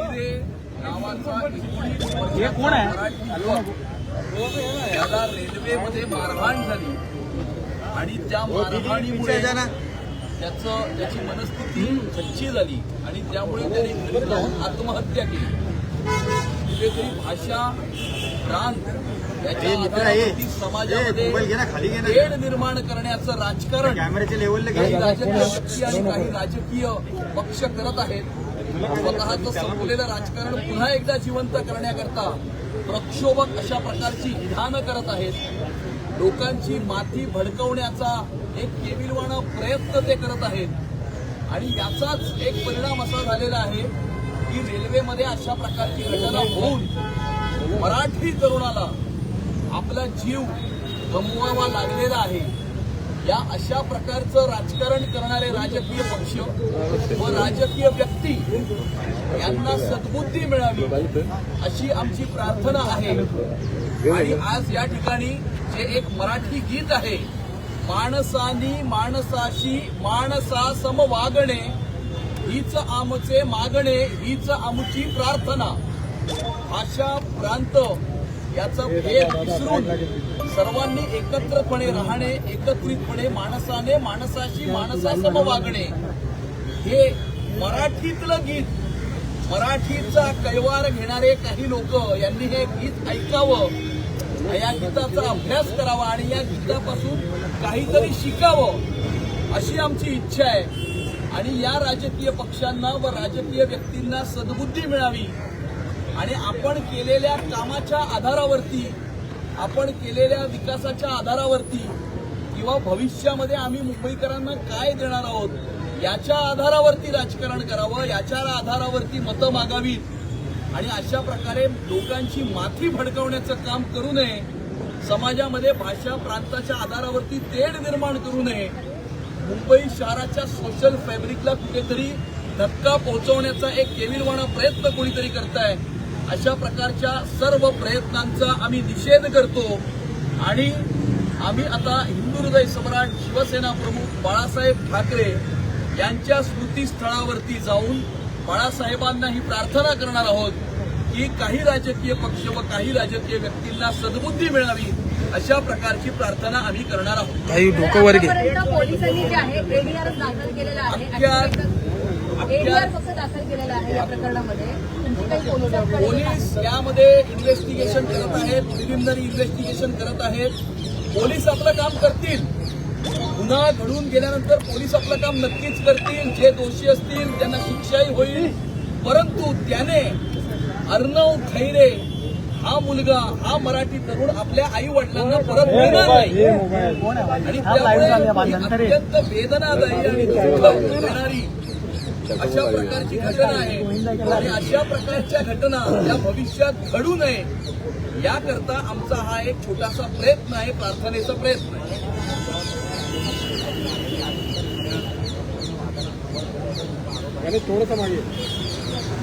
नावाचा हे कोण आहे? त्याला रेल्वेमध्ये मारहाण झाली. आणि त्या मारहाणीमुळे त्याचं त्याची मनस्थिती खच्ची झाली. आणि त्यामुळे त्याने जाऊन आत्महत्या केली. कुठेतरी भाषा प्रांत याच्या समाजामध्ये तेढ निर्माण करण्याचं राजकारण. काही राजकीय शक्ती आणि काही राजकीय पक्ष करत आहेत. स्वतःचं संपलेलं राजकारण पुन्हा एकदा जिवंत करण्याकरता प्रक्षोभक अशा प्रकारची विधानं करत आहेत. लोकांची माती भडकवण्याचा एक केविलवाणा प्रयत्न ते करत आहेत. आणि याचाच एक परिणाम असा झालेला आहे की रेल्वेमध्ये अशा प्रकारची घटना होऊन मराठी तरुणाला आपला जीव गमवावा लागलेला आहे. या अशा प्रकारचं राजकारण करणारे राजकीय पक्ष व राजकीय व्यक्ती यांना सद्बुद्धी मिळावी अशी आमची प्रार्थना आहे. आणि आज या ठिकाणी जे एक मराठी गीत आहे माणसानी माणसाशी माणसा सम वागणे हीच आमचे मागणे हीच आमची प्रार्थना. अशा प्रांत याचं भेद विसरून सर्वांनी एकत्रपणे राहणे एकत्रितपणे माणसाने माणसाशी माणसासम वागणे. हे मराठीतलं गीत मराठीचा कैवार घेणारे काही लोक यांनी हे गीत ऐकावं. या गीताचा अभ्यास करावा आणि या गीतापासून काहीतरी शिकावं अशी आमची इच्छा आहे. आणि या राजकीय पक्षांना व राजकीय व्यक्तींना सद्बुद्धी मिळावी. आणि आपण केलेल्या कामाच्या आधारावरती आपण केलेल्या विकासाच्या आधारावरती किंवा भविष्यामध्ये आम्ही मुंबईकरांना काय देणार आहोत याच्या आधारावरती राजकारण करावं याच्या आधारावरती मतं मागावीत. आणि अशा प्रकारे लोकांची माथी भडकवण्याचं काम करू नये समाजामध्ये भाषा प्रांताच्या आधारावरती तेढ निर्माण करू नये. मुंबई शहराच्या सोशल फॅब्रिकला कुठेतरी धक्का पोहोचवण्याचा एक केविलवाणा प्रयत्न कोणीतरी करताय. अशा प्रकारच्या सर्व प्रयत्नांचा आम्ही निषेध करतो. आणि आम्ही आता हिंदू हृदय सम्राट शिवसेना प्रमुख बाळासाहेब ठाकरे यांच्या स्मृतीस्थळावरती जाऊन बाळासाहेबांना ही प्रार्थना करणार आहोत की काही राजकीय पक्ष व काही राजकीय व्यक्तींना सद्बुद्धी मिळावी अशा प्रकारची प्रार्थना आम्ही करणार आहोत. काही पोलिसांनी जे आहे दाखल केलेला फक्त दाखल केलेला आहे या प्रकरणामध्ये. तुमची काही पोलिसांकडे पोलीस यामध्ये इन्व्हेस्टिगेशन करत आहेत. प्रिलिमिनरी इन्व्हेस्टिगेशन करत आहेत. पोलीस आपलं काम करतील. गुन्हा घडून गेल्यानंतर पोलीस आपलं काम नक्कीच करतील. जे दोषी असतील त्यांना शिक्षाही होईल. परंतु त्याने अर्णव खैरे हा मुलगा हा मराठी तरुण आपल्या आई वडिलांना परत देणार नाही. आणि त्यामुळे ही अत्यंत वेदनादायी आणि दुःख देणारी अशा प्रकारची घटना आहे. आणि अशा प्रकारच्या घटना या भविष्यात घडू नये याकरता आमचा हा एक छोटासा प्रयत्न आहे प्रार्थनेचा प्रयत्न आहे.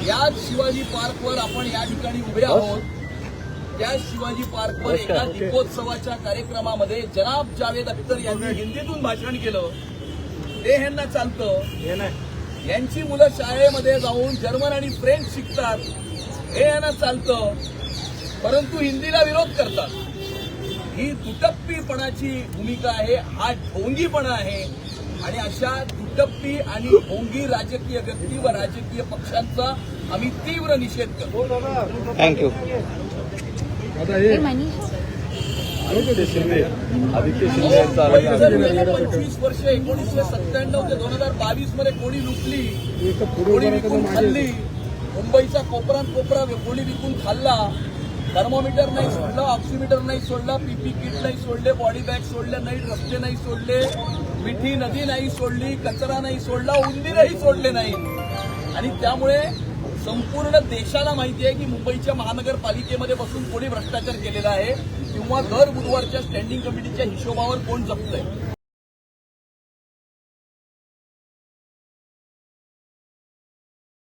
याच शिवाजी पार्कवर आपण या ठिकाणी उभे आहोत. त्या शिवाजी पार्कवर एका दीपोत्सवाच्या कार्यक्रमामध्ये जनाब जावेद अख्तर यांनी हिंदीतून भाषण केलं. ते ह्यांना चालतं. यांची मुलं शाळेमध्ये जाऊन जर्मन आणि फ्रेंच शिकतात. हे यांना चालतं. परंतु हिंदीला विरोध करतात. ही दुटप्पीपणाची भूमिका आहे हा ढोंगीपणा आहे. आणि अशा दुटप्पी आणि ढोंगी राजकीय व्यक्ती व राजकीय पक्षांचा आम्ही तीव्र निषेध करतो. थँक्यू मुंबईत जर गेले पंचवीस वर्ष एकोणीसशे सत्त्याण्णव ते दोन हजार बावीसमध्ये कोणी लुटली? कोणी विकून खाल्ली? मुंबईचा कोपरान कोपरा कोणी विकून खाल्ला? थर्मोमीटर नाही सोडला ऑक्सिमीटर नाही सोडला पीपी किट नाही सोडले बॉडी बॅग सोडले नाही रस्ते नाही सोडले मिठी नदी नाही सोडली कचरा नाही सोडला उंदीरही सोडले नाही. आणि त्यामुळे संपूर्ण देशाला माहिती आहे की मुंबईच्या महानगरपालिकेमध्ये बसून कोणी भ्रष्टाचार केलेला आहे. किंवा दर बुधवारच्या स्टँडिंग कमिटीच्या हिशोबावर कोण जपतंय?